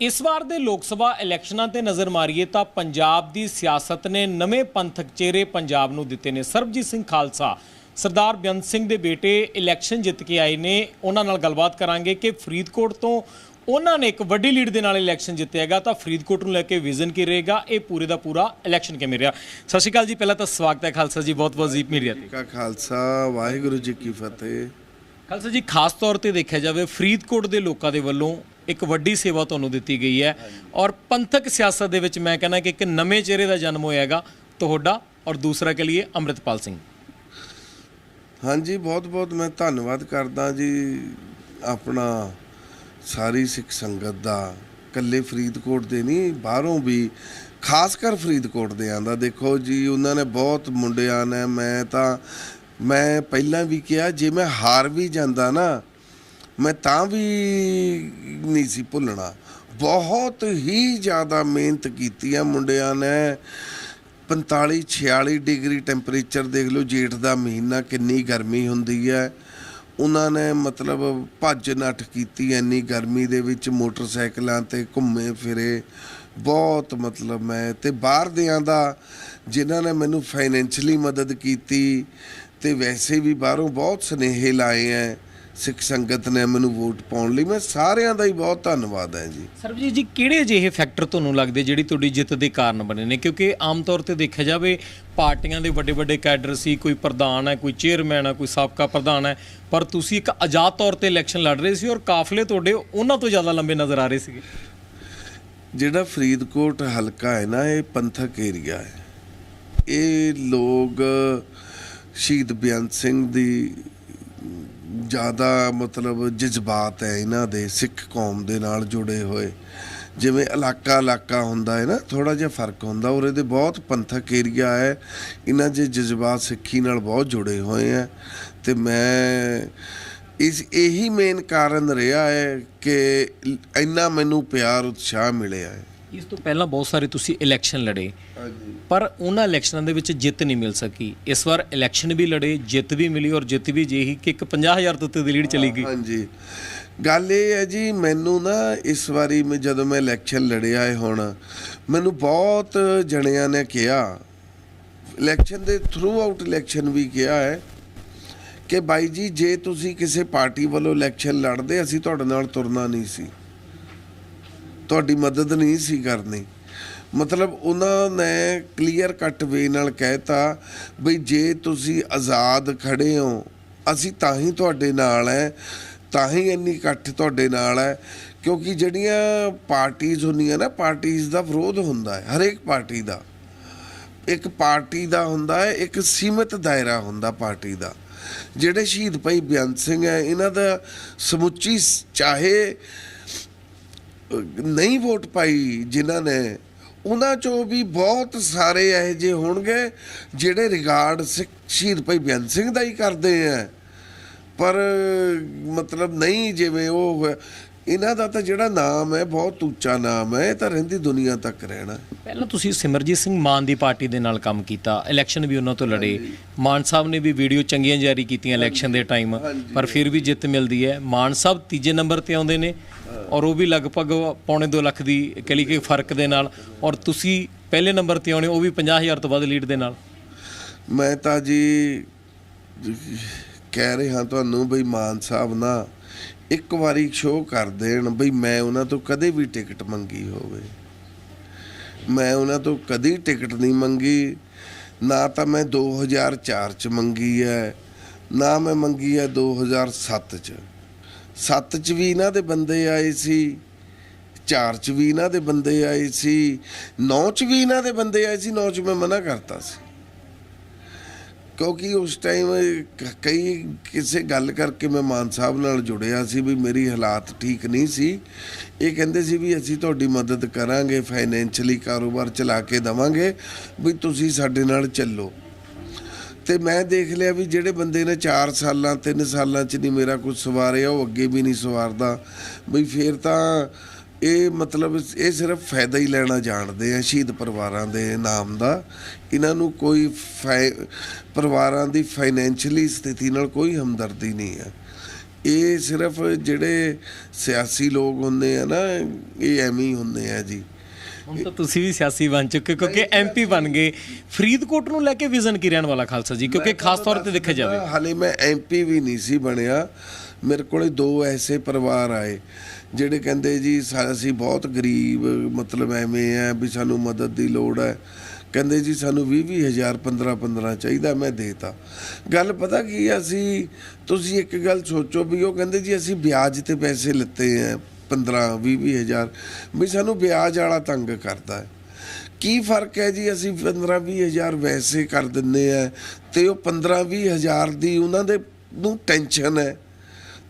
ਇਸ ਵਾਰ ਦੇ ਲੋਕ ਸਭਾ ਇਲੈਕਸ਼ਨਾਂ ਤੇ ਨਜ਼ਰ ਮਾਰੀਏ ਤਾਂ ਪੰਜਾਬ ਦੀ ਸਿਆਸਤ ਨੇ ਨਵੇਂ ਪੰਥਕ ਚਿਹਰੇ ਪੰਜਾਬ ਨੂੰ ਦਿੱਤੇ ਨੇ। ਸਰਬਜੀਤ ਸਿੰਘ ਖਾਲਸਾ ਸਰਦਾਰ ਬੇਅੰਤ ਸਿੰਘ ਦੇ ਬੇਟੇ ਇਲੈਕਸ਼ਨ ਜਿੱਤ ਕੇ ਆਏ ਨੇ। ਉਹਨਾਂ ਨਾਲ ਗੱਲਬਾਤ ਕਰਾਂਗੇ ਕਿ ਫਰੀਦਕੋਟ ਤੋਂ ਉਹਨਾਂ ਨੇ ਇੱਕ ਵੱਡੀ ਲੀਡ ਦੇ ਨਾਲ ਇਲੈਕਸ਼ਨ ਜਿੱਤਿਆ ਹੈਗਾ ਤਾਂ ਫਰੀਦਕੋਟ ਨੂੰ ਲੈ ਕੇ ਵਿਜ਼ਨ ਕੀ ਰਹੇਗਾ? ਇਹ ਪੂਰੇ ਦਾ ਪੂਰਾ ਇਲੈਕਸ਼ਨ ਕਿਵੇਂ ਰਿਹਾ? ਸਤਿ ਸ਼੍ਰੀ ਅਕਾਲ ਜੀ ਪਹਿਲਾਂ ਤਾਂ ਸਵਾਗਤ ਹੈ ਖਾਲਸਾ ਜੀ ਬਹੁਤ ਬਹੁਤ ਜ਼ੀਪ ਮੀਡੀਆ ਤੇ। ਕਾ ਖਾਲਸਾ ਵਾਹਿਗੁਰੂ ਜੀ ਕੀ ਫਤਿਹ। ਖਾਲਸਾ ਜੀ ਖਾਸ ਤੌਰ ਤੇ ਦੇਖਿਆ ਜਾਵੇ ਫਰੀਦਕੋਟ ਦੇ ਲੋਕਾਂ ਦੇ ਵੱਲੋਂ ਇੱਕ ਵੱਡੀ ਸੇਵਾ ਤੁਹਾਨੂੰ ਦਿੱਤੀ ਗਈ ਹੈ। ਔਰ ਪੰਥਕ ਸਿਆਸਤ ਦੇ ਵਿੱਚ ਮੈਂ ਕਹਿੰਦਾ ਕਿ ਇੱਕ ਨਵੇਂ ਚਿਹਰੇ ਦਾ ਜਨਮ ਹੋਇਆ ਹੈਗਾ ਤੁਹਾਡਾ ਔਰ ਦੂਸਰਾ ਕੇ ਲਈ ਅੰਮ੍ਰਿਤਪਾਲ ਸਿੰਘ। ਹਾਂਜੀ, ਬਹੁਤ ਬਹੁਤ ਮੈਂ ਧੰਨਵਾਦ ਕਰਦਾ ਜੀ ਆਪਣਾ ਸਾਰੀ ਸਿੱਖ ਸੰਗਤ ਦਾ। ਕੱਲੇ ਫਰੀਦਕੋਟ ਦੇ ਨਹੀਂ, ਬਾਹਰੋਂ ਵੀ, ਖਾਸ ਕਰ ਫਰੀਦਕੋਟ ਦੇ ਆਂਦਾ ਦੇਖੋ ਜੀ, ਉਹਨਾਂ ਨੇ ਬਹੁਤ ਮੁੰਡਿਆਂ ਨੇ, ਮੈਂ ਤਾਂ, ਮੈਂ ਪਹਿਲਾਂ ਵੀ ਕਿਹਾ, ਜੇ ਮੈਂ ਹਾਰ ਵੀ ਜਾਂਦਾ ਨਾ ਮੈਂ ਤਾਂ ਵੀ ਨਹੀਂ ਸੀ ਭੁੱਲਣਾ। ਬਹੁਤ ਹੀ ਜ਼ਿਆਦਾ ਮਿਹਨਤ ਕੀਤੀ ਆ ਮੁੰਡਿਆਂ ਨੇ। 45 46 ਡਿਗਰੀ ਟੈਂਪਰੇਚਰ ਦੇਖ ਲਓ, ਜੇਠ ਦਾ ਮਹੀਨਾ ਕਿੰਨੀ ਗਰਮੀ ਹੁੰਦੀ ਹੈ ਉਹਨਾਂ ਨੇ ਮਤਲਬ ਭੱਜ ਨੱਠ ਕੀਤੀ ਇੰਨੀ ਗਰਮੀ ਦੇ ਵਿੱਚ ਮੋਟਰਸਾਈਕਲਾਂ ਤੇ ਘੁੰਮੇ ਫਿਰੇ। ਬਹੁਤ ਮਤਲਬ ਮੈਂ ਤੇ ਬਾਹਰ ਦਿਆਂ ਦਾ ਜਿਨ੍ਹਾਂ ਨੇ ਮੈਨੂੰ ਫਾਈਨੈਂਸ਼ਲੀ ਮਦਦ ਕੀਤੀ ਤੇ ਵੈਸੇ ਵੀ ਬਾਹਰੋਂ ਬਹੁਤ ਸਨੇਹੇ ਲਾਏ ਐ। ਸਿੱਖ ਸੰਗਤ ਨੇ ਮੈਨੂੰ ਵੋਟ ਪਾਉਣ ਲਈ ਮੈਂ ਸਾਰਿਆਂ ਦਾ ਹੀ ਬਹੁਤ ਧੰਨਵਾਦ ਹੈ ਜੀ। ਸਰਬਜੀਤ ਜੀ ਕਿਹੜੇ ਅਜਿਹੇ ਫੈਕਟਰ ਤੁਹਾਨੂੰ ਲੱਗਦੇ ਜਿਹੜੀ ਤੁਹਾਡੀ ਜਿੱਤ ਦੇ ਕਾਰਨ ਬਣੇ ਨੇ? ਕਿਉਂਕਿ ਆਮ ਤੌਰ ਤੇ ਦੇਖਿਆ ਜਾਵੇ ਪਾਰਟੀਆਂ ਦੇ ਵੱਡੇ ਵੱਡੇ ਕੈਡਰ ਸੀ ਕੋਈ ਪ੍ਰਧਾਨ ਹੈ ਕੋਈ ਚੇਅਰਮੈਨ ਹੈ ਕੋਈ ਸਾਬਕਾ ਪ੍ਰਧਾਨ ਹੈ ਪਰ ਤੁਸੀਂ ਇੱਕ ਆਜ਼ਾਦ ਤੌਰ ਤੇ ਇਲੈਕਸ਼ਨ ਲੜ ਰਹੇ ਸੀ ਔਰ ਕਾਫਲੇ ਤੁਹਾਡੇ ਉਹਨਾਂ ਤੋਂ ਜ਼ਿਆਦਾ ਲੰਬੇ ਨਜ਼ਰ ਆ ਰਹੇ ਸੀਗੇ। ਜਿਹੜਾ ਫਰੀਦਕੋਟ ਹਲਕਾ ਹੈ ਨਾ ਇਹ ਪੰਥਕ ਏਰੀਆ ਹੈ। ਇਹ ਲੋਕ ਸ਼ਹੀਦ ਬੇਅੰਤ ਸਿੰਘ ਦੀ ਜ਼ਿਆਦਾ ਮਤਲਬ ਜਜ਼ਬਾਤ ਹੈ ਇਹਨਾਂ ਦੇ, ਸਿੱਖ ਕੌਮ ਦੇ ਨਾਲ ਜੁੜੇ ਹੋਏ। ਜਿਵੇਂ ਇਲਾਕਾ ਇਲਾਕਾ ਹੁੰਦਾ ਹੈ ਨਾ ਥੋੜਾ ਜਿਹਾ ਫ਼ਰਕ ਹੁੰਦਾ। ਔਰ ਇਹਦੇ ਬਹੁਤ ਪੰਥਕ ਏਰੀਆ ਹੈ। ਇਹਨਾਂ ਦੇ ਜਜ਼ਬਾਤ ਸਿੱਖੀ ਨਾਲ ਬਹੁਤ ਜੁੜੇ ਹੋਏ ਆ ਤੇ ਮੈਂ ਇਸ, ਇਹੀ ਮੇਨ ਕਾਰਨ ਰਿਹਾ ਹੈ ਕਿ ਇੰਨਾ ਮੈਨੂੰ ਪਿਆਰ, ਉਤਸ਼ਾਹ ਮਿਲਿਆ ਹੈ। ਇਸ ਤੋਂ ਪਹਿਲਾਂ ਬਹੁਤ ਸਾਰੇ ਤੁਸੀਂ ਇਲੈਕਸ਼ਨ ਲੜੇ। ਹਾਂਜੀ। ਪਰ ਉਹਨਾਂ ਇਲੈਕਸ਼ਨਾਂ ਦੇ ਵਿੱਚ ਜਿੱਤ ਨਹੀਂ ਮਿਲ ਸਕੀ। ਇਸ ਵਾਰ ਇਲੈਕਸ਼ਨ ਵੀ ਲੜੇ ਜਿੱਤ ਵੀ ਮਿਲੀ ਔਰ ਜਿੱਤ ਵੀ ਜਿਹੀ ਕਿ ਇੱਕ 50000 ਤੋਂ ਉੱਤੇ ਦੀ ਲੀਡ ਚਲੀ ਗਈ। ਹਾਂਜੀ। ਗੱਲ ਇਹ ਹੈ ਜੀ ਮੈਨੂੰ ਨਾ ਇਸ ਵਾਰੀ ਮੈਂ ਜਦੋਂ ਮੈਂ ਇਲੈਕਸ਼ਨ ਲੜਿਆ ਹੈ ਹੁਣ ਮੈਨੂੰ ਬਹੁਤ ਜਣਿਆਂ ਨੇ ਕਿਹਾ ਇਲੈਕਸ਼ਨ ਦੇ ਥਰੂ ਆਊਟ ਇਲੈਕਸ਼ਨ ਵੀ ਕਿਹਾ ਹੈ ਕਿ ਬਾਈ ਜੀ ਜੇ ਤੁਸੀਂ ਕਿਸੇ ਪਾਰਟੀ ਵੱਲੋਂ ਇਲੈਕਸ਼ਨ ਲੜਦੇ ਅਸੀਂ ਤੁਹਾਡੇ ਨਾਲ ਤੁਰਨਾ ਨਹੀਂ ਸੀ। ਤੁਹਾਡੀ ਮਦਦ ਨਹੀਂ ਸੀ ਕਰਨੀ। ਮਤਲਬ ਉਹਨਾਂ ਨੇ ਕਲੀਅਰ ਕੱਟ ਵੇ ਨਾਲ ਕਹਿਤਾ ਬਈ ਜੇ ਤੁਸੀਂ ਆਜ਼ਾਦ ਖੜੇ ਹੋ, ਅਸੀਂ ਤਾਂ ਹੀ ਤੁਹਾਡੇ ਨਾਲ ਹੈ ਤਾਂ ਹੀ ਇੰਨੀ ਇਕੱਠ ਤੁਹਾਡੇ ਨਾਲ ਹੈ ਕਿਉਂਕਿ ਜਿਹੜੀਆਂ ਪਾਰਟੀਆਂ ਹੁੰਦੀਆਂ ਨਾ ਪਾਰਟੀਆਂ ਦਾ ਵਿਰੋਧ ਹੁੰਦਾ ਹੈ ਹਰੇਕ ਪਾਰਟੀ ਦਾ। ਇੱਕ ਪਾਰਟੀ ਦਾ ਹੁੰਦਾ ਹੈ ਇੱਕ ਸੀਮਿਤ ਦਾਇਰਾ ਹੁੰਦਾ ਪਾਰਟੀ ਦਾ। ਜਿਹੜੇ ਸ਼ਹੀਦ ਭਾਈ ਬੇਅੰਤ ਸਿੰਘ ਹੈ ਇਹਨਾਂ ਦਾ ਸਮੁੱਚੀ ਚਾਹੇ ਨਹੀਂ ਵੋਟ ਪਾਈ ਜਿਨ੍ਹਾਂ ਨੇ, ਉਹਨਾਂ ਚੋਂ ਵੀ ਬਹੁਤ ਸਾਰੇ ਇਹੋ ਜਿਹੇ ਹੋਣਗੇ ਜਿਹੜੇ ਰਿਗਾਰਡ ਸਿੱਖ ਸ਼ਹੀਦ ਭਾਈ ਬੇਅੰਤ ਸਿੰਘ ਦਾ ਹੀ ਕਰਦੇ ਆ ਪਰ ਮਤਲਬ ਨਹੀਂ ਜਿਵੇਂ ਉਹ ਹੋਇਆ। ਇਹਨਾਂ ਦਾ ਤਾਂ ਜਿਹੜਾ ਨਾਮ ਹੈ ਬਹੁਤ ਉੱਚਾ ਨਾਮ ਹੈ ਇਹ ਤਾਂ ਰਹਿੰਦੀ ਦੁਨੀਆ ਤੱਕ ਰਹਿਣਾ ਪਹਿਲਾਂ ਤੁਸੀਂ ਸਿਮਰਜੀਤ ਸਿੰਘ ਮਾਨ ਦੀ ਪਾਰਟੀ ਦੇ ਨਾਲ ਕੰਮ ਕੀਤਾ ਇਲੈਕਸ਼ਨ ਵੀ ਉਹਨਾਂ ਤੋਂ ਲੜੇ। ਮਾਨ ਸਾਹਿਬ ਨੇ ਵੀ ਵੀਡੀਓ ਚੰਗੀਆਂ ਜਾਰੀ ਕੀਤੀਆਂ ਇਲੈਕਸ਼ਨ ਦੇ ਟਾਈਮ ਪਰ ਫਿਰ ਵੀ ਜਿੱਤ ਮਿਲਦੀ ਹੈ। ਮਾਨ ਸਾਹਿਬ ਤੀਜੇ ਨੰਬਰ ਤੇ ਆਉਂਦੇ ਨੇ ਔਰ ਉਹ ਵੀ ਲਗਭਗ ਪੌਣੇ 2 ਲੱਖ ਦੀ ਕਲੀ ਕੇ ਫ਼ਰਕ ਦੇ ਨਾਲ ਔਰ ਤੁਸੀਂ ਪਹਿਲੇ ਨੰਬਰ ਤੇ ਆਉਣੇ ਉਹ ਵੀ 50000 ਤੋਂ ਵੱਧ ਲੀਡ ਦੇ ਨਾਲ। ਮੈਂ ਤਾਂ ਜੀ ਕਹਿ ਰਿਹਾ ਤੁਹਾਨੂੰ ਬਈ ਮਾਨ ਸਾਹਿਬ ਨਾ ਇੱਕ ਵਾਰੀ ਸ਼ੋਅ ਕਰ ਦੇਣ ਬਈ ਮੈਂ ਉਹਨਾਂ ਤੋਂ ਕਦੇ ਵੀ ਟਿਕਟ ਮੰਗੀ ਹੋਵੇ। ਮੈਂ ਉਹਨਾਂ ਤੋਂ ਕਦੀ ਟਿਕਟ ਨਹੀਂ ਮੰਗੀ। ਨਾ ਤਾਂ ਮੈਂ 2004 ਚ ਮੰਗੀ ਹੈ ਨਾ ਮੈਂ ਮੰਗੀ ਹੈ 2007 ਚ। 7 ਚ ਵੀ ਇਹਨਾਂ ਦੇ ਬੰਦੇ ਆਏ ਸੀ 4 ਚ ਵੀ ਇਹਨਾਂ ਦੇ ਬੰਦੇ ਆਏ ਸੀ 9 ਚ ਵੀ ਇਹਨਾਂ ਦੇ ਬੰਦੇ ਆਏ ਸੀ 9 ਚ ਮੈਂ ਮਨਾ ਕਰਤਾ ਸੀ। ਕਿਉਂਕਿ ਉਸ ਟਾਈਮ ਕਈ ਕਿਸੇ ਗੱਲ ਕਰਕੇ ਮੈਂ ਮਾਨ ਸਾਹਿਬ ਨਾਲ ਜੁੜਿਆ ਸੀ ਵੀ ਮੇਰੀ ਹਾਲਾਤ ਠੀਕ ਨਹੀਂ ਸੀ। ਇਹ ਕਹਿੰਦੇ ਸੀ ਵੀ ਅਸੀਂ ਤੁਹਾਡੀ ਮਦਦ ਕਰਾਂਗੇ ਫਾਈਨੈਂਸ਼ਲੀ ਕਾਰੋਬਾਰ ਚਲਾ ਕੇ ਦਵਾਂਗੇ, ਵੀ ਤੁਸੀਂ ਸਾਡੇ ਨਾਲ ਚੱਲੋ। ਤੇ ਮੈਂ ਦੇਖ ਲਿਆ ਵੀ ਜਿਹੜੇ ਬੰਦੇ ਨੇ 4 ਸਾਲਾਂ 3 ਸਾਲਾਂ ਚ ਨਹੀਂ ਮੇਰਾ ਕੁਝ ਸਵਾਰਿਆ, ਉਹ ਅੱਗੇ ਵੀ ਨਹੀਂ ਸਵਾਰਦਾ। ਵੀ ਫੇਰ ਤਾਂ ਇਹ ਮਤਲਬ ਇਹ ਸਿਰਫ ਫਾਇਦਾ ਹੀ ਲੈਣਾ ਜਾਣਦੇ ਆ ਸ਼ਹੀਦ ਪਰਿਵਾਰਾਂ ਦੇ ਨਾਮ ਦਾ। ਇਹਨਾਂ ਨੂੰ ਕੋਈ ਪਰਿਵਾਰਾਂ ਦੀ ਫਾਈਨੈਂਸ਼ੀਅਲੀ ਸਥਿਤੀ ਨਾਲ ਕੋਈ ਹਮਦਰਦੀ ਨਹੀਂ ਹੈ ਇਹ ਸਿਰਫ ਜਿਹੜੇ ਸਿਆਸੀ ਲੋਕ ਹੁੰਦੇ ਆ ਨਾ ਇਹ ਐਵੇਂ ਹੀ ਹੁੰਦੇ ਆ ਜੀ। ਹੁਣ ਤਾਂ ਤੁਸੀਂ ਵੀ ਸਿਆਸੀ ਬਣ ਚੁੱਕੇ ਕਿਉਂਕਿ ਐਮਪੀ ਬਣ ਗਏ। ਫਰੀਦਕੋਟ ਨੂੰ ਲੈ ਕੇ ਵਿਜ਼ਨ ਕੀ ਰਹਿਣ ਵਾਲਾ ਖਾਲਸਾ ਜੀ? ਕਿਉਂਕਿ ਖਾਸ ਤੌਰ ਤੇ ਦੇਖਿਆ ਜਾਵੇ। ਹਾਲੇ ਮੈਂ ਐਮਪੀ ਵੀ ਨਹੀਂ ਸੀ ਬਣਿਆ। ਮੇਰੇ ਕੋਲੇ ਦੋ ਐਸੇ ਪਰਿਵਾਰ ਆਏ ਜਿਹੜੇ ਕਹਿੰਦੇ ਜੀ ਸਾ- ਅਸੀਂ ਬਹੁਤ ਗਰੀਬ ਮਤਲਬ ਐਵੇਂ ਆ ਵੀ ਸਾਨੂੰ ਮਦਦ ਦੀ ਲੋੜ ਹੈ ਕਹਿੰਦੇ ਜੀ ਸਾਨੂੰ 20 20 ਹਜ਼ਾਰ 15 15 ਚਾਹੀਦਾ ਮੈਂ ਦੇਤਾ। ਗੱਲ ਪਤਾ ਕੀ ਆ, ਅਸੀਂ ਤੁਸੀਂ ਇੱਕ ਗੱਲ ਸੋਚੋ ਵੀ ਉਹ ਕਹਿੰਦੇ ਜੀ ਅਸੀਂ ਵਿਆਜ ਤੇ ਪੈਸੇ ਲਿੱਤੇ ਆ 15 20 20 ਹਜ਼ਾਰ ਵੀ ਸਾਨੂੰ ਵਿਆਜ ਵਾਲਾ ਤੰਗ ਕਰਦਾ ਹੈ ਕੀ ਫ਼ਰਕ ਹੈ ਜੀ ਅਸੀਂ 15 20 ਹਜ਼ਾਰ ਵੈਸੇ ਕਰ ਦਿੰਨੇ ਆ ਤੇ ਉਹ 15 20 ਹਜ਼ਾਰ ਦੀ ਉਹਨਾਂ ਦੇ ਨੂੰ ਟੈਨਸ਼ਨ ਹੈ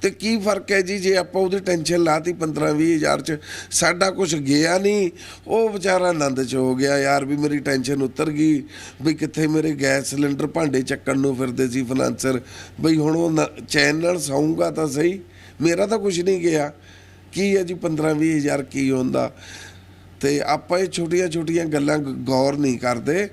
ਤੇ ਕੀ ਫ਼ਰਕ ਹੈ ਜੀ? ਜੇ ਆਪਾਂ ਉਹਦੀ ਟੈਨਸ਼ਨ ਲਾਤੀ 15 20 ਹਜ਼ਾਰ ਚ, ਸਾਡਾ ਕੁਝ ਗਿਆ ਨਹੀਂ। ਉਹ ਵਿਚਾਰਾ ਆਨੰਦ ਚ ਹੋ ਗਿਆ, ਯਾਰ ਵੀ ਮੇਰੀ ਟੈਨਸ਼ਨ ਉਤਰ ਗਈ। ਵੀ ਕਿੱਥੇ ਮੇਰੇ ਗੈਸ ਸਿਲੰਡਰ ਭਾਂਡੇ ਚੱਕਣ ਨੂੰ ਫਿਰਦੇ ਸੀ ਫਾਈਨਾਂਸਰ ਬਈ ਹੁਣ ਉਹ ਨ- ਚੈਨ ਨਾਲ ਸੌਂਗਾ ਤਾਂ ਸਹੀ। ਮੇਰਾ ਤਾਂ ਕੁਝ ਨਹੀਂ ਗਿਆ। ਕੀ ਹੈ ਜੀ 15 20 ਹਜ਼ਾਰ ਕੀ ਹੁੰਦਾ? ਤੇ ਆਪਾਂ ਇਹ ਛੋਟੀਆਂ ਛੋਟੀਆਂ ਗੱਲਾਂ ਗੌਰ ਨਹੀਂ ਕਰਦੇ।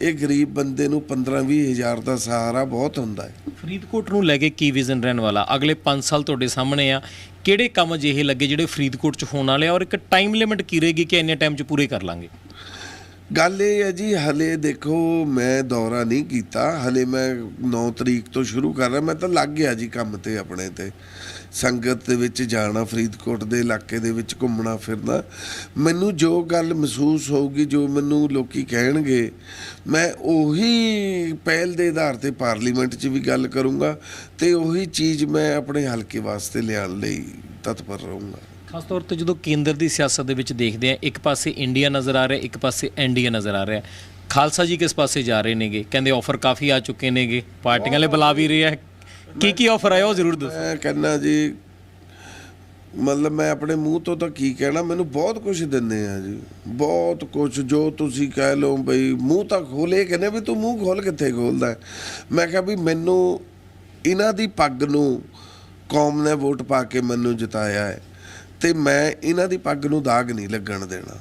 ਇਹ ਗਰੀਬ ਬੰਦੇ ਨੂੰ 15 20 ਹਜ਼ਾਰ ਦਾ ਸਹਾਰਾ ਬਹੁਤ ਹੁੰਦਾ ਹੈ। ਫਰੀਦਕੋਟ ਨੂੰ ਲੈ ਕੇ ਕੀ ਵਿਜ਼ਨ ਰਹਿਣ ਵਾਲਾ? ਅਗਲੇ 5 ਸਾਲ ਤੁਹਾਡੇ ਸਾਹਮਣੇ ਆ। ਕਿਹੜੇ ਕੰਮ ਅਜਿਹੇ ਲੱਗੇ ਜਿਹੜੇ ਫਰੀਦਕੋਟ 'ਚ ਹੋਣ ਵਾਲੇ ਆ? ਔਰ ਇੱਕ ਟਾਈਮ ਲਿਮਿਟ ਕੀ ਰਹੇਗੀ ਕਿ ਇੰਨੇ ਟਾਈਮ 'ਚ ਪੂਰੇ ਕਰ ਲਾਂਗੇ? ਗੱਲ ਇਹ ਹੈ ਜੀ, ਹਲੇ ਦੇਖੋ ਮੈਂ ਦੌਰਾ ਨਹੀਂ ਕੀਤਾ। ਹਲੇ ਮੈਂ 9 ਤਰੀਕ ਤੋਂ ਸ਼ੁਰੂ ਕਰ ਰਿਹਾ। ਮੈਂ ਤਾਂ ਲੱਗ ਗਿਆ ਜੀ ਕੰਮ ਤੇ, ਆਪਣੇ ਤੇ। ਸੰਗਤ ਦੇ ਵਿੱਚ ਜਾਣਾ, ਫਰੀਦਕੋਟ ਦੇ ਇਲਾਕੇ ਦੇ ਵਿੱਚ ਘੁੰਮਣਾ, ਫਿਰਨਾ। ਮੈਨੂੰ ਜੋ ਗੱਲ ਮਹਿਸੂਸ ਹੋਊਗੀ, ਜੋ ਮੈਨੂੰ ਲੋਕੀ ਕਹਿਣਗੇ, ਮੈਂ ਉਹੀ ਪਹਿਲ ਦੇ ਆਧਾਰ ਤੇ ਪਾਰਲੀਮੈਂਟ 'ਚ ਵੀ ਗੱਲ ਕਰੂੰਗਾ ਤੇ ਉਹੀ ਚੀਜ਼ ਮੈਂ ਆਪਣੇ ਹਲਕੇ ਵਾਸਤੇ ਲਿਆਉਣ ਲਈ ਤਤਪਰ ਰਹੂੰਗਾ। ਖਾਸ ਤੌਰ ਤੇ ਜਦੋਂ ਕੇਂਦਰ ਦੀ ਸਿਆਸਤ ਦੇ ਵਿੱਚ ਦੇਖਦੇ ਆ ਇੱਕ ਪਾਸੇ ਇੰਡੀਆ ਨਜ਼ਰ ਆ ਰਿਹਾ, ਇੱਕ ਪਾਸੇ ਐਨਡੀਏ ਨਜ਼ਰ ਆ ਰਿਹਾ। ਖਾਲਸਾ ਜੀ ਕਿਸ ਪਾਸੇ ਜਾ ਰਹੇ ਨੇਗੇ? ਕਹਿੰਦੇ ਆਫਰ ਕਾਫੀ ਆ ਚੁੱਕੇ ਨੇਗੇ। ਪਾਰਟੀਆਂ ਵਾਲੇ ਬੁਲਾ ਵੀ ਰਹੇ ਆ। ਕੀ ਕੀ ਆਫਰ ਆਇਆ ਉਹ ਜ਼ਰੂਰ ਦੱਸੋ। ਮੈਂ ਕਹਿੰਦਾ ਜੀ, ਮਤਲਬ ਮੈਂ ਆਪਣੇ ਮੂੰਹ ਤੋਂ ਤਾਂ ਕੀ ਕਹਿਣਾ, ਮੈਨੂੰ ਬਹੁਤ ਕੁਝ ਦਿੰਦੇ ਆ ਜੀ। ਬਹੁਤ ਕੁਝ ਜੋ ਤੁਸੀਂ ਕਹਿ ਲਓ ਬਈ, ਮੂੰਹ ਤਾਂ ਖੋਲੇ ਕਹਿੰਦੇ ਵੀ ਤੂੰ ਮੂੰਹ ਖੋਲ ਕਿੱਥੇ ਖੋਲਦਾ ਮੈਂ ਕਿਹਾ ਵੀ ਮੈਨੂੰ ਇਹਨਾਂ ਦੀ ਪੱਗ ਨੂੰ ਕੌਮ ਨੇ ਵੋਟ ਪਾ ਕੇ ਮੈਨੂੰ ਜਿਤਾਇਆ ਹੈ। ਤੇ ਮੈਂ ਇਹਨਾਂ ਦੀ ਪੱਗ ਨੂੰ ਦਾਗ ਨਹੀਂ ਲੱਗਣ ਦੇਣਾ।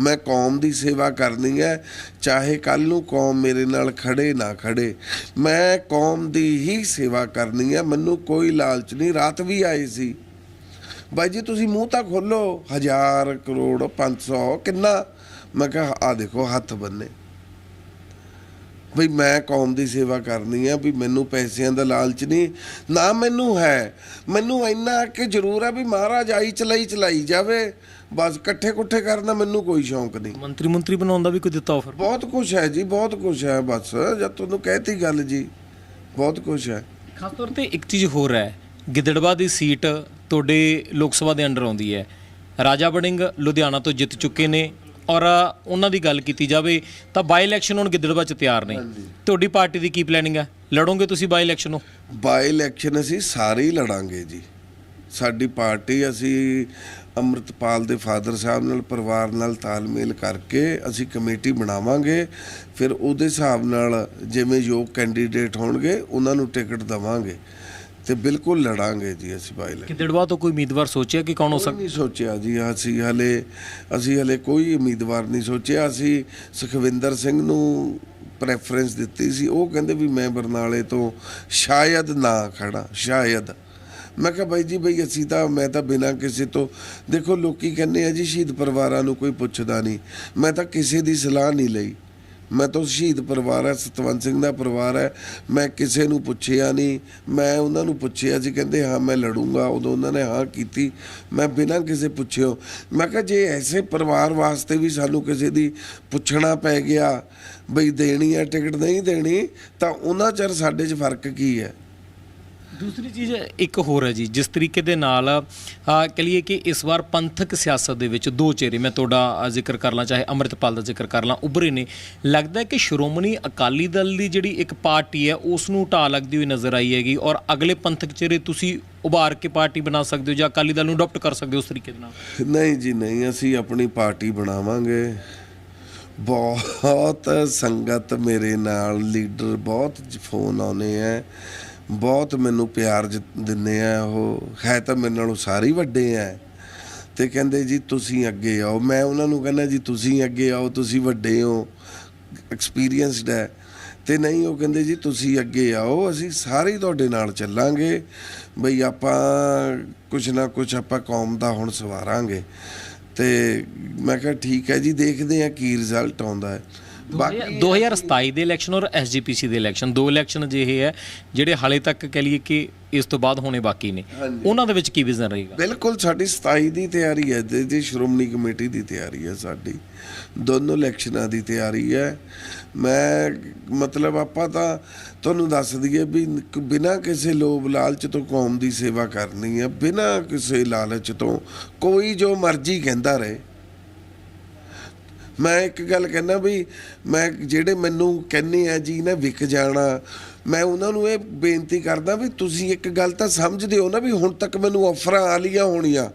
ਮੈਂ ਕੌਮ ਦੀ ਸੇਵਾ ਕਰਨੀ ਹੈ, ਚਾਹੇ ਕੱਲ ਨੂੰ ਕੌਮ ਮੇਰੇ ਨਾਲ ਖੜੇ ਨਾ ਖੜੇ। ਮੈਂ ਕੌਮ ਦੀ ਹੀ ਸੇਵਾ ਕਰਨੀ ਹੈ, ਮੈਨੂੰ ਕੋਈ ਲਾਲਚ ਨਹੀਂ, ਰਾਤ ਵੀ ਆਈ ਸੀ। ਬਾਈ ਜੀ, ਤੁਸੀਂ ਮੂੰਹ ਤਾਂ ਖੋਲੋ, ਹਜ਼ਾਰ ਕਰੋੜ 500 ਕਿੰਨਾ? ਮੈਂ ਕਿਹਾ ਆ ਦੇਖੋ, ਹੱਥ ਬੰਨੇ। ਬਈ ਮੈਂ ਕੌਮ ਦੀ ਸੇਵਾ ਕਰਨੀ ਆ ਵੀ ਮੈਨੂੰ ਪੈਸਿਆਂ ਦਾ ਲਾਲਚ ਨਹੀਂ। ਨਾ ਮੈਨੂੰ ਹੈ। ਮੈਨੂੰ ਇੰਨਾ ਕਿ ਜ਼ਰੂਰ ਹੈ ਵੀ ਮਹਾਰਾਜ ਆਈ ਚਲਾਈ ਚਲਾਈ ਜਾਵੇ। ਬਸ ਇਕੱਠੇ ਕੁੱਠੇ ਕਰਨ ਦਾ ਮੈਨੂੰ ਕੋਈ ਸ਼ੌਂਕ ਨਹੀਂ। ਮੰਤਰੀ ਮੰਤਰੀ ਬਣਾਉਣ ਦਾ ਵੀ ਕੋਈ ਦਿੱਤਾ ਆਫਰ ਬਹੁਤ ਕੁਝ ਹੈ ਜੀ ਬਹੁਤ ਕੁਝ ਹੈ ਬਸ। ਜਦ ਤੁਹਾਨੂੰ ਕਹਿਤੀ ਗੱਲ ਜੀ ਬਹੁਤ ਕੁਝ ਹੈ। ਖਾਸ ਤੌਰ ਤੇ ਇੱਕ ਚੀਜ਼ ਹੋਰ ਹੈ ਗਿੱਦੜਵਾ ਦੀ ਸੀਟ ਤੁਹਾਡੇ ਲੋਕ ਸਭਾ ਦੇ ਅੰਡਰ ਆਉਂਦੀ ਹੈ। ਰਾਜਾ ਵੜਿੰਗ ਲੁਧਿਆਣਾ ਤੋਂ ਜਿੱਤ ਚੁੱਕੇ ਨੇ ਔਰ ਉਹਨਾਂ ਦੀ ਗੱਲ ਕੀਤੀ ਜਾਵੇ ਤਾਂ ਬਾਈ ਇਲੈਕਸ਼ਨ ਹੁਣ ਗਿੱਦੜਵਾ 'ਚ ਤਿਆਰ ਨੇ। ਤੁਹਾਡੀ ਪਾਰਟੀ ਦੀ ਕੀ ਪਲੈਨਿੰਗ ਹੈ ਲੜੋਗੇ ਤੁਸੀਂ ਬਾਈ ਇਲੈਕਸ਼ਨ ਨੂੰ? ਬਾਈ ਇਲੈਕਸ਼ਨ ਅਸੀਂ ਸਾਰੇ ਹੀ ਲੜਾਂਗੇ ਜੀ। ਸਾਡੀ ਪਾਰਟੀ ਅਸੀਂ ਅੰਮ੍ਰਿਤਪਾਲ ਦੇ ਫਾਦਰ ਸਾਹਿਬ ਨਾਲ ਪਰਿਵਾਰ ਨਾਲ ਤਾਲਮੇਲ ਕਰਕੇ ਅਸੀਂ ਕਮੇਟੀ ਬਣਾਵਾਂਗੇ। ਫਿਰ ਉਹਦੇ ਹਿਸਾਬ ਨਾਲ ਜਿਵੇਂ ਯੋਗ ਕੈਂਡੀਡੇਟ ਹੋਣਗੇ ਉਹਨਾਂ ਨੂੰ ਟਿਕਟ ਦਵਾਂਗੇ। ਤੇ ਬਿਲਕੁਲ ਲੜਾਂਗੇ ਜੀ ਅਸੀਂ ਬਾਈ ਇਲੈਕਸ਼ਨ ਗਿੱਦੜਵਾ ਤੋਂ ਕੋਈ ਉਮੀਦਵਾਰ ਸੋਚਿਆ ਕਿ ਕੌਣ ਹੋ ਸਕਦਾ? ਨਹੀਂ ਸੋਚਿਆ ਜੀ ਅਸੀਂ ਹਲੇ ਅਸੀਂ ਹਲੇ ਕੋਈ ਉਮੀਦਵਾਰ ਨਹੀਂ ਸੋਚਿਆ। ਅਸੀਂ ਸੁਖਵਿੰਦਰ ਸਿੰਘ ਨੂੰ ਪ੍ਰੈਫਰੈਂਸ ਦਿੱਤੀ ਸੀ। ਉਹ ਕਹਿੰਦੇ ਵੀ ਮੈਂ ਬਰਨਾਲੇ ਤੋਂ ਸ਼ਾਇਦ ਨਾ ਖੜਾ ਸ਼ਾਇਦ। ਮੈਂ ਕਿਹਾ ਬਾਈ ਜੀ ਬਈ ਅਸੀਂ ਤਾਂ ਮੈਂ ਤਾਂ ਬਿਨਾਂ ਕਿਸੇ ਤੋਂ ਦੇਖੋ ਲੋਕੀ ਕਹਿੰਦੇ ਆ ਜੀ ਸ਼ਹੀਦ ਪਰਿਵਾਰਾਂ ਨੂੰ ਕੋਈ ਪੁੱਛਦਾ ਨਹੀਂ। ਮੈਂ ਤਾਂ ਕਿਸੇ ਦੀ ਸਲਾਹ ਨਹੀਂ ਲਈ। ਮੈਂ ਤਾਂ ਸ਼ਹੀਦ ਪਰਿਵਾਰ ਹੈ, ਸਤਵੰਤ ਸਿੰਘ ਦਾ ਪਰਿਵਾਰ ਹੈ। ਮੈਂ ਕਿਸੇ ਨੂੰ ਪੁੱਛਿਆ ਨਹੀਂ। ਮੈਂ ਉਹਨਾਂ ਨੂੰ ਪੁੱਛਿਆ ਸੀ, ਕਹਿੰਦੇ, ਹਾਂ, ਮੈਂ ਲੜੂੰਗਾ। ਉਦੋਂ ਉਹਨਾਂ ਨੇ ਹਾਂ ਕੀਤੀ। ਮੈਂ ਬਿਨਾਂ ਕਿਸੇ ਪੁੱਛਿਓ, ਮੈਂ ਕਿਹਾ, ਜੇ ਐਸੇ ਪਰਿਵਾਰ ਵਾਸਤੇ ਵੀ ਸਾਨੂੰ ਕਿਸੇ ਦੀ ਪੁੱਛਣਾ ਪੈ ਗਿਆ, ਬਈ ਦੇਣੀ ਹੈ, ਟਿਕਟ ਨਹੀਂ ਦੇਣੀ, ਤਾਂ ਉਹਨਾਂ ਚਿਰ ਸਾਡੇ 'ਚ ਫ਼ਰਕ ਕੀ ਹੈ? ਦੂਸਰੀ ਚੀਜ਼ ਇੱਕ ਹੋਰ ਹੈ ਜੀ, ਜਿਸ ਤਰੀਕੇ ਦੇ ਨਾਲ ਆ ਲਈਏ ਕਿ ਇਸ ਵਾਰ ਪੰਥਕ ਸਿਆਸਤ ਦੇ ਵਿੱਚ ਦੋ ਚਿਹਰੇ ਮੈਂ ਤੁਹਾਡਾ ਜ਼ਿਕਰ ਕਰ ਲਾਂ, ਚਾਹੇ ਅੰਮ੍ਰਿਤਪਾਲ ਦਾ ਜ਼ਿਕਰ ਕਰ ਲਾਂ, ਉਭਰੇ ਨੇ। ਲੱਗਦਾ ਹੈ ਕਿ ਸ਼੍ਰੋਮਣੀ ਅਕਾਲੀ ਦਲ ਦੀ ਜਿਹੜੀ ਇੱਕ ਪਾਰਟੀ ਹੈ, ਉਸ ਨੂੰ ਢਾਹ ਲੱਗਦੀ ਹੋਈ ਨਜ਼ਰ ਆਈ ਹੈਗੀ ਔਰ ਅਗਲੇ ਪੰਥਕ ਚਿਹਰੇ ਤੁਸੀਂ ਉਭਾਰ ਕੇ ਪਾਰਟੀ ਬਣਾ ਸਕਦੇ ਹੋ ਜਾਂ ਅਕਾਲੀ ਦਲ ਨੂੰ ਅਡਾਪਟ ਕਰ ਸਕਦੇ ਹੋ ਉਸ ਤਰੀਕੇ ਦੇ ਨਾਲ? ਨਹੀਂ ਜੀ, ਨਹੀਂ, ਅਸੀਂ ਆਪਣੀ ਪਾਰਟੀ ਬਣਾਵਾਂਗੇ। ਬਹੁਤ ਸੰਗਤ ਮੇਰੇ ਨਾਲ, ਲੀਡਰ ਬਹੁਤ ਫੋਨ ਆਉਨੇ ਆ ਬਹੁਤ ਮੈਨੂੰ ਪਿਆਰ ਜ- ਦਿੰਦੇ ਆ, ਉਹ ਹੈ ਤਾਂ ਮੇਰੇ ਨਾਲੋਂ ਸਾਰੇ ਹੀ ਵੱਡੇ ਆ। ਤੇ ਕਹਿੰਦੇ ਜੀ, ਤੁਸੀਂ ਅੱਗੇ ਆਓ। ਮੈਂ ਉਹਨਾਂ ਨੂੰ ਕਹਿੰਦਾ, ਜੀ, ਤੁਸੀਂ ਅੱਗੇ ਆਓ, ਤੁਸੀਂ ਵੱਡੇ ਹੋ। ਐਕਸਪੀਰੀਅੰਸਡ ਹੈ। ਤੇ ਨਹੀਂ, ਉਹ ਕਹਿੰਦੇ ਜੀ, ਤੁਸੀਂ ਅੱਗੇ ਆਓ, ਅਸੀਂ ਸਾਰੇ ਤੁਹਾਡੇ ਨਾਲ ਚੱਲਾਂਗੇ। ਬਈ ਆਪਾਂ ਕੁਛ ਨਾ ਕੁਛ ਆਪਾਂ ਕੌਮ ਦਾ ਹੁਣ ਸਵਾਰਾਂਗੇ। ਤੇ ਮੈਂ ਕਿਹਾ, ਠੀਕ ਹੈ ਜੀ, ਦੇਖਦੇ ਆ ਕੀ ਰਿਜ਼ਲਟ ਆਉਂਦਾ ਹੈ। 2027 ਦੇ ਇਲੈਕਸ਼ਨ ਔਰ ਐਸਜੀਪੀਸੀ ਦੇ ਇਲੈਕਸ਼ਨ ਦੋ ਇਲੈਕਸ਼ਨ ਜਿਹੇ ਹੈ ਜਿਹੜੇ ਹਾਲੇ ਤੱਕ ਕਹ ਲਈਏ ਕਿ ਇਸ ਤੋਂ ਬਾਅਦ ਹੋਣੇ ਬਾਕੀ ਨੇ। ਉਹਨਾਂ ਦੇ ਵਿੱਚ ਕੀ ਵਿਜ਼ਨ ਰਹੇਗਾ? ਬਿਲਕੁਲ ਸਾਡੀ 27 ਦੀ ਤਿਆਰੀ ਹੈ ਜੀ ਸ਼੍ਰੋਮਣੀ ਕਮੇਟੀ ਦੀ ਤਿਆਰੀ ਹੈ ਸਾਡੀ। ਦੋਨੋਂ ਇਲੈਕਸ਼ਨਾਂ ਦੀ ਤਿਆਰੀ ਹੈ। ਮੈਂ ਮਤਲਬ ਆਪਾਂ ਤਾਂ ਤੁਹਾਨੂੰ ਦੱਸ ਦਈਏ ਵੀ ਬਿਨਾਂ ਕਿਸੇ ਲੋਭ ਲਾਲਚ ਤੋਂ ਕੌਮ ਦੀ ਸੇਵਾ ਕਰਨੀ ਹੈ ਬਿਨਾਂ ਕਿਸੇ ਲਾਲਚ ਤੋਂ ਕੋਈ ਜੋ ਮਰਜ਼ੀ ਕਹਿੰਦਾ ਰਹੇ। ਮੈਂ ਇੱਕ ਗੱਲ ਕਹਿੰਦਾ ਵੀ ਮੈਂ ਜਿਹੜੇ ਮੈਨੂੰ ਕਹਿੰਦੇ ਆ ਜੀ ਨਾ ਵਿਕ ਜਾਣਾ ਮੈਂ ਉਹਨਾਂ ਨੂੰ ਇਹ ਬੇਨਤੀ ਕਰਦਾ ਵੀ ਤੁਸੀਂ ਇੱਕ ਗੱਲ ਤਾਂ ਸਮਝਦੇ ਹੋ ਨਾ ਵੀ ਹੁਣ ਤੱਕ ਮੈਨੂੰ ਆਫਰਾਂ ਆ ਲੀਆਂ ਹੋਣੀਆਂ।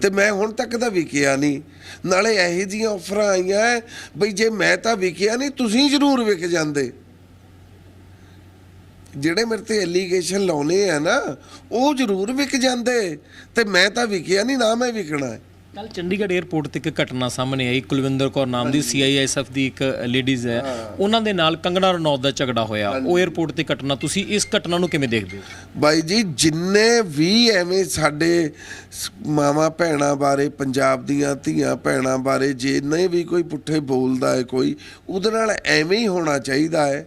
ਤੇ ਮੈਂ ਹੁਣ ਤੱਕ ਤਾਂ ਵਿਕਿਆ ਨਹੀਂ। ਨਾਲੇ ਇਹੋ ਜਿਹੀਆਂ ਆਫਰਾਂ ਆਈਆਂ ਹੈ, ਬਈ ਜੇ ਮੈਂ ਤਾਂ ਵਿਕਿਆ ਨਹੀਂ ਤੁਸੀਂ ਜ਼ਰੂਰ ਵਿਕ ਜਾਂਦੇ। ਜਿਹੜੇ ਮੇਰੇ ਤੇ ਐਲੀਗੇਸ਼ਨ ਲਾਉਨੇ ਆ ਨਾ ਉਹ ਜ਼ਰੂਰ ਵਿਕ ਜਾਂਦੇ। ਤੇ ਮੈਂ ਤਾਂ ਵਿਕਿਆ ਨਹੀਂ ਨਾ ਮੈਂ ਵਿਕਣਾ। ਹੈ ਕੱਲ ਚੰਡੀਗੜ੍ਹ 에ਅਰਪੋਰਟ ਤੇ ਇੱਕ ਘਟਨਾ ਸਾਹਮਣੇ ਆਈ। ਕੁਲਵਿੰਦਰ ਕੌਰ ਨਾਮ ਦੀ ਸੀਆਈਐਸਐਫ ਦੀ ਇੱਕ ਲੇਡੀਜ਼ ਹੈ। ਉਹਨਾਂ ਦੇ ਨਾਲ ਕੰਗਣਾ ਰਣੌਤ ਦਾ ਝਗੜਾ ਹੋਇਆ। ਉਹ 에ਅਰਪੋਰਟ ਤੇ ਘਟਨਾ ਤੁਸੀਂ ਇਸ ਘਟਨਾ ਨੂੰ ਕਿਵੇਂ ਦੇਖਦੇ ਹੋ? ਬਾਈ ਜੀ ਜਿੰਨੇ ਵੀ ਐਵੇਂ ਸਾਡੇ ਮਾਵਾਂ ਭੈਣਾਂ ਬਾਰੇ ਪੰਜਾਬ ਦੀਆਂ ਧੀਆਂ ਭੈਣਾਂ ਬਾਰੇ ਜਿੰਨੇ ਵੀ ਕੋਈ ਪੁੱਠੇ ਬੋਲਦਾ ਹੈ ਕੋਈ ਉਹਦੇ ਨਾਲ ਐਵੇਂ ਹੀ ਹੋਣਾ ਚਾਹੀਦਾ ਹੈ।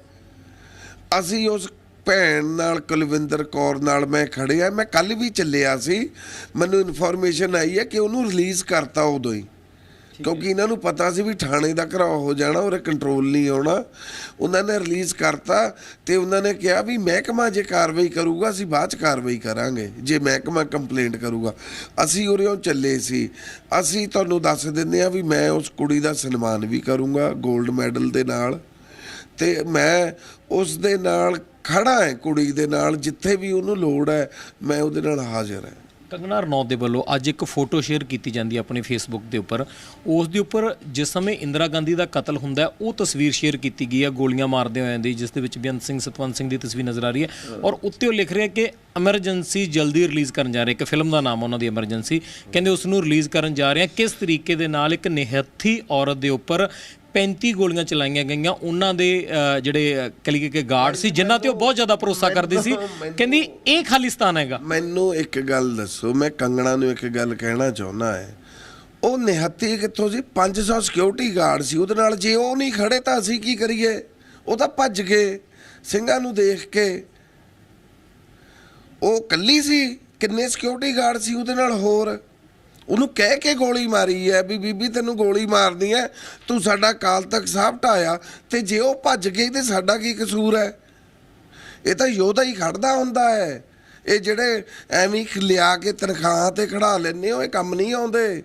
ਅਸੀਂ ਉਸ ਭੈਣ ਨਾਲ ਕੁਲਵਿੰਦਰ ਕੌਰ ਨਾਲ ਮੈਂ ਖੜਿਆ ਮੈਂ ਕੱਲ ਵੀ ਚੱਲਿਆ ਸੀ। ਮੈਨੂੰ ਇਨਫੋਰਮੇਸ਼ਨ ਆਈ ਹੈ ਕਿ ਉਹਨੂੰ ਰਿਲੀਜ਼ ਕਰਤਾ ਉਦੋਂ ਹੀ। ਕਿਉਂਕਿ ਇਹਨਾਂ ਨੂੰ ਪਤਾ ਸੀ ਵੀ ਥਾਣੇ ਦਾ ਘਰਾਓ ਹੋ ਜਾਣਾ ਉਹਰੇ ਕੰਟਰੋਲ ਨਹੀਂ ਆਉਣਾ। ਉਹਨਾਂ ਨੇ ਰਿਲੀਜ਼ ਕਰਤਾ ਤੇ ਉਹਨਾਂ ਨੇ ਕਿਹਾ ਵੀ ਮਹਿਕਮਾ ਜੇ ਕਾਰਵਾਈ ਕਰੂਗਾ ਅਸੀਂ ਬਾਅਦ ਚ ਕਾਰਵਾਈ ਕਰਾਂਗੇ। ਜੇ ਮਹਿਕਮਾ ਕੰਪਲੇਂਟ ਕਰੂਗਾ। ਅਸੀਂ ਉਰਿਓਂ ਚੱਲੇ ਸੀ। ਅਸੀਂ ਤੁਹਾਨੂੰ ਦੱਸ ਦਿੰਦੇ ਆ ਵੀ ਮੈਂ ਉਸ ਕੁੜੀ ਦਾ ਸਨਮਾਨ ਵੀ ਕਰੂੰਗਾ 골ਡ ਮੈਡਲ ਦੇ ਨਾਲ। ਤੇ ਮੈਂ ਉਸ ਦੇ ਨਾਲ ਖੜਾ ਹੈ ਕੁੜੀ ਦੇ ਨਾਲ ਜਿੱਥੇ ਵੀ ਉਹਨੂੰ ਲੋੜ ਹੈ ਮੈਂ ਉਹਦੇ ਨਾਲ ਹਾਜ਼ਰ ਹਾਂ। ਕੰਗਣਾ ਰਣੌਤ ਦੇ ਵੱਲੋਂ ਅੱਜ ਇੱਕ ਫੋਟੋ ਸ਼ੇਅਰ ਕੀਤੀ ਜਾਂਦੀ ਹੈ ਆਪਣੇ ਫੇਸਬੁੱਕ ਦੇ ਉੱਪਰ। ਉਸ ਦੇ ਉੱਪਰ ਜਿਸ ਸਮੇਂ ਇੰਦਰਾ ਗਾਂਧੀ ਦਾ ਕਤਲ ਹੁੰਦਾ ਉਹ ਤਸਵੀਰ ਸ਼ੇਅਰ ਕੀਤੀ ਗਈ ਹੈ ਗੋਲੀਆਂ ਮਾਰਦੇ ਹੋਇਆਂ ਦੀ ਜਿਸ ਦੇ ਵਿੱਚ ਬੇਅੰਤ ਸਿੰਘ ਸਤਵੰਤ ਸਿੰਘ ਦੀ ਤਸਵੀਰ ਨਜ਼ਰ ਆ ਰਹੀ ਹੈ। ਔਰ ਉੱਤੇ ਉਹ ਲਿਖ ਰਿਹਾ ਕਿ ਐਮਰਜੈਂਸੀ ਜਲਦੀ ਰਿਲੀਜ਼ ਕਰਨ ਜਾ ਰਹੇ ਇੱਕ ਫਿਲਮ ਦਾ ਨਾਮ ਉਹਨਾਂ ਦੀ ਐਮਰਜੈਂਸੀ ਕਹਿੰਦੇ ਉਸ ਨੂੰ ਰਿਲੀਜ਼ ਕਰਨ ਜਾ ਰਹੇ ਹਾਂ। ਕਿਸ ਤਰੀਕੇ ਦੇ ਨਾਲ ਇੱਕ ਨਿਹੱਥੀ ਔਰਤ ਦੇ ਉੱਪਰ 35 ਗੋਲੀਆਂ ਚਲਾਈਆਂ ਗਈਆਂ। ਉਹਨਾਂ ਦੇ ਜਿਹੜੇ ਕਲੀਕੇ ਕੇ ਗਾਰਡ ਸੀ ਜਿਨ੍ਹਾਂ ਤੇ ਉਹ ਬਹੁਤ ਜ਼ਿਆਦਾ ਭਰੋਸਾ ਕਰਦੇ ਸੀ। ਕਹਿੰਦੀ ਇਹ ਖਾਲਿਸਤਾਨ ਹੈਗਾ। ਮੈਨੂੰ ਇੱਕ ਗੱਲ ਦੱਸੋ ਮੈਂ ਕੰਗਣਾ ਨੂੰ ਇੱਕ ਗੱਲ ਕਹਿਣਾ ਚਾਹੁੰਦਾ ਹੈ। ਉਹ ਨਿਹੱਤੀ ਕਿੱਥੋਂ ਸੀ? 500 ਸਿਕਿਉਰਿਟੀ ਗਾਰਡ ਸੀ। ਉਹਦੇ ਨਾਲ ਜੇ ਉਹ ਨਹੀਂ ਖੜੇ ਤਾਂ ਅਸੀਂ ਕੀ ਕਰੀਏ? ਉਹ ਤਾਂ ਭੱਜ ਗਏ ਸਿੰਘਾਂ ਨੂੰ ਦੇਖ ਕੇ। ਉਹ ਕੱਲੀ ਸੀ? ਕਿੰਨੇ ਸਿਕਿਉਰਿਟੀ ਗਾਰਡ ਸੀ ਉਹਦੇ ਨਾਲ ਹੋਰ? ਉਹਨੂੰ ਕਹਿ ਕੇ ਗੋਲੀ ਮਾਰੀ ਹੈ ਵੀ ਬੀਬੀ ਤੈਨੂੰ ਗੋਲੀ ਮਾਰਨੀ ਹੈ, ਤੂੰ ਸਾਡਾ ਕਾਲ ਤੱਕ ਸਾਹਿਬ ਢਾਇਆ ਤੇ ਜੇ ਉਹ ਭੱਜ ਗਈ ਤੇ ਸਾਡਾ ਕੀ ਕਸੂਰ ਹੈ? ਇਹ ਤਾਂ ਯੋਧਾ ਹੀ ਖੜਦਾ ਹੁੰਦਾ ਹੈ। ਇਹ ਜਿਹੜੇ ਐਵੇਂ ਲਿਆ ਕੇ ਤਨਖਾਹਾਂ ਤੇ ਖੜਾ ਲੈਂਦੇ ਹੋ, ਇਹ ਕੰਮ ਨਹੀਂ ਆਉਂਦੇ।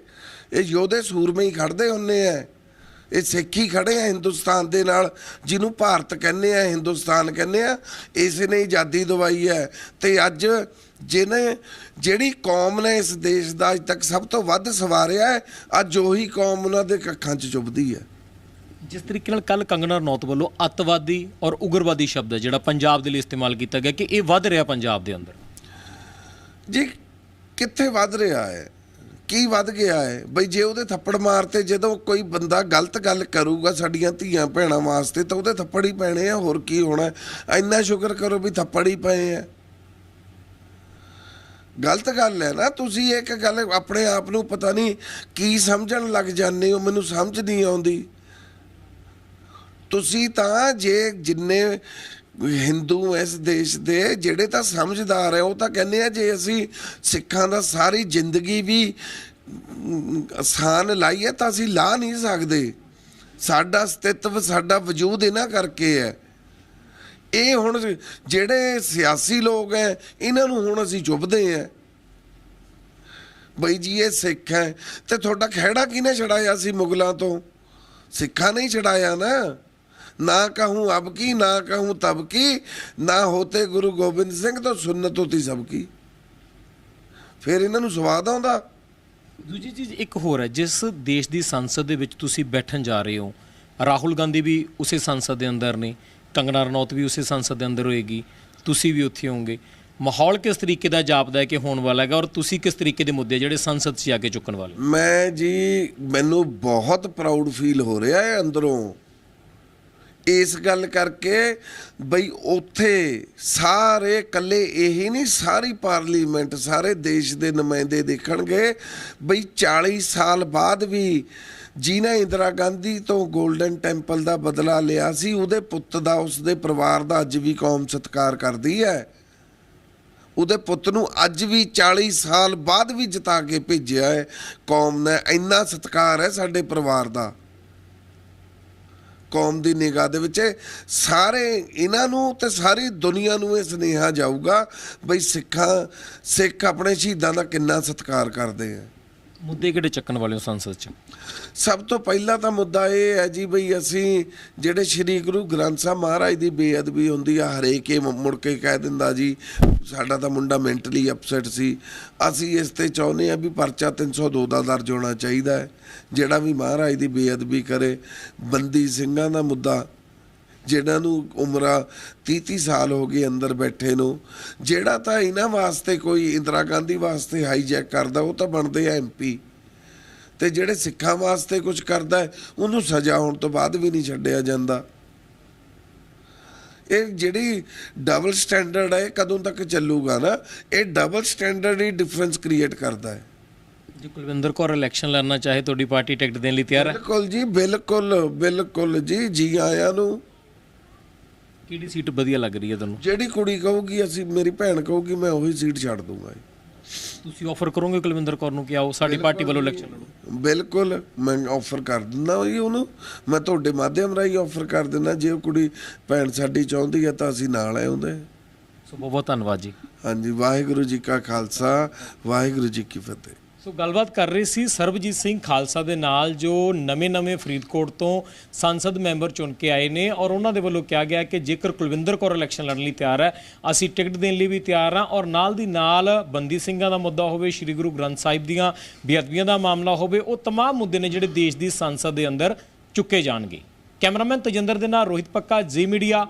ਇਹ ਯੋਧੇ ਸੂਰਮੇ ਹੀ ਖੜਦੇ ਹੁੰਨੇ ਆ ਇਹ ਸਿੱਖ ਹੀ ਖੜੇ ਆ ਹਿੰਦੁਸਤਾਨ ਦੇ ਨਾਲ, ਜਿਹਨੂੰ ਭਾਰਤ ਕਹਿੰਦੇ ਆ ਹਿੰਦੁਸਤਾਨ ਕਹਿੰਦੇ ਆ ਇਸ ਨੇ ਆਜ਼ਾਦੀ ਦਵਾਈ ਹੈ ਤੇ ਅੱਜ ਜਿਹਨੇ ਜਿਹੜੀ ਕੌਮ ਨੇ ਇਸ ਦੇਸ਼ ਦਾ ਅੱਜ ਤੱਕ ਸਭ ਤੋਂ ਵੱਧ ਸਵਾਰਿਆ ਹੈ ਅੱਜ ਉਹੀ ਕੌਮ ਉਹਨਾਂ ਦੇ ਕੱਖਾਂ 'ਚ ਚੁੱਭਦੀ ਹੈ। ਜਿਸ ਤਰੀਕੇ ਨਾਲ ਕੱਲ ਕੰਗਨਾ ਰਣੌਤ ਵੱਲੋਂ ਅੱਤਵਾਦੀ ਔਰ ਉਗਰਵਾਦੀ ਸ਼ਬਦ ਹੈ ਜਿਹੜਾ ਪੰਜਾਬ ਦੇ ਲਈ ਇਸਤੇਮਾਲ ਕੀਤਾ ਗਿਆ ਕਿ ਇਹ ਵੱਧ ਰਿਹਾ ਪੰਜਾਬ ਦੇ ਅੰਦਰ। ਜੀ ਕਿੱਥੇ ਵੱਧ ਰਿਹਾ ਹੈ? ਕੀ ਵੱਧ ਗਿਆ ਹੈ? ਬਈ ਜੇ ਉਹਦੇ ਥੱਪੜ ਮਾਰਤੇ ਜਦੋਂ ਕੋਈ ਬੰਦਾ ਗਲਤ ਗੱਲ ਕਰੂਗਾ ਸਾਡੀਆਂ ਧੀਆਂ ਭੈਣਾਂ ਵਾਸਤੇ ਤਾਂ ਉਹਦੇ ਥੱਪੜ ਹੀ ਪੈਣੇ ਆ ਹੋਰ ਕੀ ਹੋਣਾ? ਇੰਨਾ ਸ਼ੁਕਰ ਕਰੋ ਵੀ ਥੱਪੜ ਹੀ ਪਏ ਆ। ਗਲਤ ਗੱਲ ਹੈ ਨਾ ਤੁਸੀਂ ਇੱਕ ਗੱਲ ਆਪਣੇ ਆਪ ਨੂੰ ਪਤਾ ਨਹੀਂ ਕੀ ਸਮਝਣ ਲੱਗ ਜਾਂਦੇ ਹੋ ਮੈਨੂੰ ਸਮਝ ਨਹੀਂ ਆਉਂਦੀ। ਤੁਸੀਂ ਤਾਂ ਜੇ ਜਿੰਨੇ ਹਿੰਦੂ ਇਸ ਦੇਸ਼ ਦੇ ਜਿਹੜੇ ਤਾਂ ਸਮਝਦਾਰ ਹੈ ਉਹ ਤਾਂ ਕਹਿੰਦੇ ਆ ਜੇ ਅਸੀਂ ਸਿੱਖਾਂ ਦਾ ਸਾਰੀ ਜ਼ਿੰਦਗੀ ਵੀ ਅਮ, ਆਸਾਨ ਲਾਈਏ ਤਾਂ ਅਸੀਂ ਲਾ ਨਹੀਂ ਸਕਦੇ। ਸਾਡਾ ਅਸਤਿਤਵ ਸਾਡਾ ਵਜੂਦ ਇਹਨਾਂ ਕਰਕੇ ਹੈ। ਇਹ ਹੁਣ ਜਿਹੜੇ ਸਿਆਸੀ ਲੋਕ ਹੈ ਇਹਨਾਂ ਨੂੰ ਹੁਣ ਅਸੀਂ ਚੁੱਭਦੇ ਆ ਬਈ ਜੀ, ਇਹ ਸਿੱਖ ਹੈ ਤੇ ਤੁਹਾਡਾ ਖਹਿੜਾ ਕਿਹਨੇ ਛੜਾਇਆ ਸੀ ਮੁਗਲਾਂ ਤੋਂ? ਸਿੱਖਾਂ ਨੇ ਹੀ ਛੜਾਇਆ ਨਾ। ਨਾ ਕਹੂੰ ਅਬ ਕੀ, ਨਾ ਕਹੂੰ ਤਬ ਕੀ, ਨਾ ਹੋਤੇ ਗੁਰੂ ਗੋਬਿੰਦ ਸਿੰਘ ਤੋਂ ਸੁਨਨਤ ਹੋਤੀ ਸਭ ਕੀ। ਫਿਰ ਇਹਨਾਂ ਨੂੰ ਸਵਾਦ ਆਉਂਦਾ। ਦੂਜੀ ਚੀਜ਼ ਇੱਕ ਹੋਰ ਹੈ ਜਿਸ ਦੇਸ਼ ਦੀ ਸੰਸਦ ਦੇ ਵਿੱਚ ਤੁਸੀਂ ਬੈਠਣ ਜਾ ਰਹੇ ਹੋ, ਰਾਹੁਲ ਗਾਂਧੀ ਵੀ ਉਸੇ ਸੰਸਦ ਦੇ ਅੰਦਰ ਨੇ। ਕੰਗਨਾ ਰਣੌਤ ਵੀ ਉਸੇ ਸੰਸਦ ਦੇ ਅੰਦਰ ਹੋਏਗੀ, ਤੁਸੀਂ ਵੀ ਉੱਥੇ ਹੋਵੋਗੇ। ਮਾਹੌਲ ਕਿਸ ਤਰੀਕੇ ਦਾ ਜਾਪਦਾ ਹੈ ਕਿ ਹੋਣ ਵਾਲਾ ਹੈਗਾ ਔਰ ਤੁਸੀਂ ਕਿਸ ਤਰੀਕੇ ਦੇ ਮੁੱਦੇ ਜਿਹੜੇ ਸੰਸਦ 'ਚ ਆ ਕੇ ਚੁੱਕਣ ਵਾਲੇ ਮੈਂ ਜੀ, ਮੈਨੂੰ ਬਹੁਤ ਪ੍ਰਾਊਡ ਫੀਲ ਹੋ ਰਿਹਾ ਹੈ ਅੰਦਰੋਂ। ਇਸ ਗੱਲ ਕਰਕੇ ਬਈ ਉੱਥੇ ਸਾਰੇ ਇਕੱਲੇ ਇਹੀ ਨਹੀਂ, ਸਾਰੀ ਪਾਰਲੀਮੈਂਟ, ਸਾਰੇ ਦੇਸ਼ ਦੇ ਨੁਮਾਇੰਦੇ ਦੇਖਣਗੇ। ਬਈ 40 ਸਾਲ ਬਾਅਦ ਵੀ ਜਿਨ੍ਹਾਂ ਇੰਦਰਾ ਗਾਂਧੀ ਤੋਂ 골ਡਨ ਟੈਂਪਲ ਦਾ ਬਦਲਾ ਲਿਆ ਸੀ, ਉਹਦੇ ਪੁੱਤ ਦਾ, ਉਸਦੇ ਪਰਿਵਾਰ ਦਾ ਅੱਜ ਵੀ ਕੌਮ ਸਤਿਕਾਰ ਕਰਦੀ ਹੈ। ਉਹਦੇ ਪੁੱਤ ਨੂੰ ਅੱਜ ਵੀ 40 ਸਾਲ ਬਾਅਦ ਵੀ ਜਿਤਾ ਕੇ ਭੇਜਿਆ ਹੈ। ਕੌਮ ਨੇ ਇੰਨਾ ਸਤਿਕਾਰ ਹੈ ਸਾਡੇ ਪਰਿਵਾਰ ਦਾ। ਕੌਮ ਦੀ ਨਿਗਾਹ ਦੇ ਵਿੱਚ ਸਾਰੇ ਇਹਨਾਂ ਨੂੰ ਤੇ ਸਾਰੀ ਦੁਨੀਆ ਨੂੰ ਇਹ ਸੁਨੇਹਾ ਜਾਊਗਾ ਬਈ ਸਿੱਖਾਂ ਸਿੱਖ ਆਪਣੇ ਸ਼ਹੀਦਾਂ ਦਾ ਕਿੰਨਾ ਸਤਿਕਾਰ ਕਰਦੇ ਆ। ਮੁੱਦੇ ਕਿਹੜੇ ਚੱਕਣ ਵਾਲੇ ਹੋ ਸੰਸਦ 'ਚ? ਸਭ ਤੋਂ ਪਹਿਲਾਂ ਤਾਂ ਮੁੱਦਾ ਇਹ ਹੈ ਜੀ ਬਈ ਅਸੀਂ ਜਿਹੜੇ ਸ੍ਰੀ ਗੁਰੂ ਗ੍ਰੰਥ ਸਾਹਿਬ ਮਹਾਰਾਜ ਦੀ ਬੇਅਦਬੀ ਹੁੰਦੀ ਆ, ਹਰੇਕ ਇਹ ਮੁੜ ਕੇ ਕਹਿ ਦਿੰਦਾ ਜੀ, ਸਾਡਾ ਤਾਂ ਮੁੰਡਾ ਮੈਂਟਲੀ ਅਪਸੈਟ ਸੀ। ਅਸੀਂ ਇਸ ਤੇ ਚਾਹੁੰਦੇ ਆ ਵੀ ਪਰਚਾ 302 ਦਾ ਦਰਜ ਹੋਣਾ ਚਾਹੀਦਾ ਹੈ, ਜਿਹੜਾ ਵੀ ਮਹਾਰਾਜ ਦੀ ਬੇਅਦਬੀ ਕਰੇ। ਬੰਦੀ ਸਿੰਘਾਂ ਦਾ ਮੁੱਦਾ ਜਿਹਨਾਂ ਨੂੰ ਉਮਰਾਂ 30-30 ਸਾਲ ਹੋ ਗਏ ਅੰਦਰ ਬੈਠੇ ਨੂੰ ਜਿਹੜਾ ਤਾਂ ਇਹਨਾਂ ਵਾਸਤੇ ਕੋਈ ਇੰਦਰਾ ਗਾਂਧੀ ਵਾਸਤੇ ਹਾਈਜੈਕ ਕਰਦਾ ਉਹ ਤਾਂ ਬਣਦੇ ਆ ਐਮਪੀ ਤੇ ਜਿਹੜੇ ਸਿੱਖਾਂ ਵਾਸਤੇ ਕੁਝ ਕਰਦਾ ਉਹਨੂੰ ਸਜ਼ਾ ਹੋਣ ਤੋਂ ਬਾਅਦ ਵੀ ਨਹੀਂ ਛੱਡਿਆ ਜਾਂਦਾ। ਇਹ ਜਿਹੜੀ ਡਬਲ ਸਟੈਂਡਰਡ ਹੈ ਕਦੋਂ ਤੱਕ ਚੱਲੂਗਾ ਨਾ ਇਹ ਡਬਲ ਸਟੈਂਡਰਡ ਹੀ ਡਿਫਰੈਂਸ ਕ੍ਰੀਏਟ ਕਰਦਾ ਹੈ। ਜੇ ਕੁਲਵਿੰਦਰ ਕੌਰ ਇਲੈਕਸ਼ਨ ਲੜਨਾ ਚਾਹੇ ਤੁਹਾਡੀ ਪਾਰਟੀ ਟਿਕਟ ਦੇਣ ਲਈ ਤਿਆਰ ਹੈ? ਬਿਲਕੁਲ ਜੀ ਬਿਲਕੁਲ ਬਿਲਕੁਲ ਜੀ ਜੀ ਆਇਆਂ ਨੂੰ ਕਿਹੜੀ ਸੀਟ ਵਧੀਆ ਲੱਗ ਰਹੀ ਹੈ ਤੁਹਾਨੂੰ? ਜਿਹੜੀ ਕੁੜੀ ਕਹੂਗੀ ਅਸੀਂ ਮੇਰੀ ਭੈਣ ਕਹੂਗੀ ਮੈਂ ਉਹੀ ਸੀਟ ਛੱਡ ਦੂੰਗਾ ਜੀ। ਤੁਸੀਂ ਆਫਰ ਕਰੋਗੇ ਕੁਲਵਿੰਦਰ ਕੌਰ ਨੂੰ ਕਿ ਆਓ ਸਾਡੀ ਪਾਰਟੀ ਵੱਲੋਂ ਇਲੈਕਸ਼ਨ ਲੜੋ? ਬਿਲਕੁਲ ਮੈਂ ਆਫਰ ਕਰ ਦਿੰਦਾ ਜੀ ਉਹਨੂੰ। ਮੈਂ ਤੁਹਾਡੇ ਮਾਧਿਅਮ ਰਾਹੀਂ ਆਫਰ ਕਰ ਦਿੰਦਾ ਜੇ ਉਹ ਕੁੜੀ ਭੈਣ ਸਾਡੀ ਚਾਹੁੰਦੀ ਹੈ ਤਾਂ ਅਸੀਂ ਨਾਲ ਆਏ ਹੁੰਦੇ ਸੋ ਬਹੁਤ ਬਹੁਤ ਧੰਨਵਾਦ ਜੀ। ਹਾਂਜੀ ਵਾਹਿਗੁਰੂ ਜੀ ਕਾ ਖਾਲਸਾ ਵਾਹਿਗੁਰੂ ਜੀ ਕੀ ਫਤਿਹ। ਸੋ ਗੱਲਬਾਤ ਕਰ ਰਹੇ ਸੀ ਸਰਬਜੀਤ ਸਿੰਘ ਖਾਲਸਾ ਦੇ ਨਾਲ ਜੋ ਨਵੇਂ-ਨਵੇਂ ਫਰੀਦਕੋਟ ਤੋਂ ਸੰਸਦ ਮੈਂਬਰ ਚੁਣ ਕੇ ਆਏ ਨੇ ਔਰ ਉਹਨਾਂ ਦੇ ਵੱਲੋਂ ਕਿਹਾ ਗਿਆ ਕਿ ਜੇਕਰ ਕੁਲਵਿੰਦਰ ਕੌਰ ਇਲੈਕਸ਼ਨ ਲੜਨ ਲਈ ਤਿਆਰ ਹੈ ਅਸੀਂ ਟਿਕਟ ਦੇਣ ਲਈ ਵੀ ਤਿਆਰ ਹਾਂ ਔਰ ਨਾਲ ਦੀ ਨਾਲ ਬੰਦੀ ਸਿੰਘਾਂ ਦਾ ਮੁੱਦਾ ਹੋਵੇ ਸ੍ਰੀ ਗੁਰੂ ਗ੍ਰੰਥ ਸਾਹਿਬ ਦੀਆਂ ਬੇਅਦਬੀਆਂ ਦਾ ਮਾਮਲਾ ਹੋਵੇ ਉਹ तमाम ਮੁੱਦੇ ਨੇ ਜਿਹੜੇ ਦੇਸ਼ ਦੀ ਸੰਸਦ ਦੇ ਅੰਦਰ ਚੁੱਕੇ ਜਾਣਗੇ ਕੈਮਰਾਮੈਨ ਤਜਿੰਦਰ ਦੇ ਨਾਲ ਰੋਹਿਤ ਪੱਕਾ ਜੀ ਮੀਡੀਆ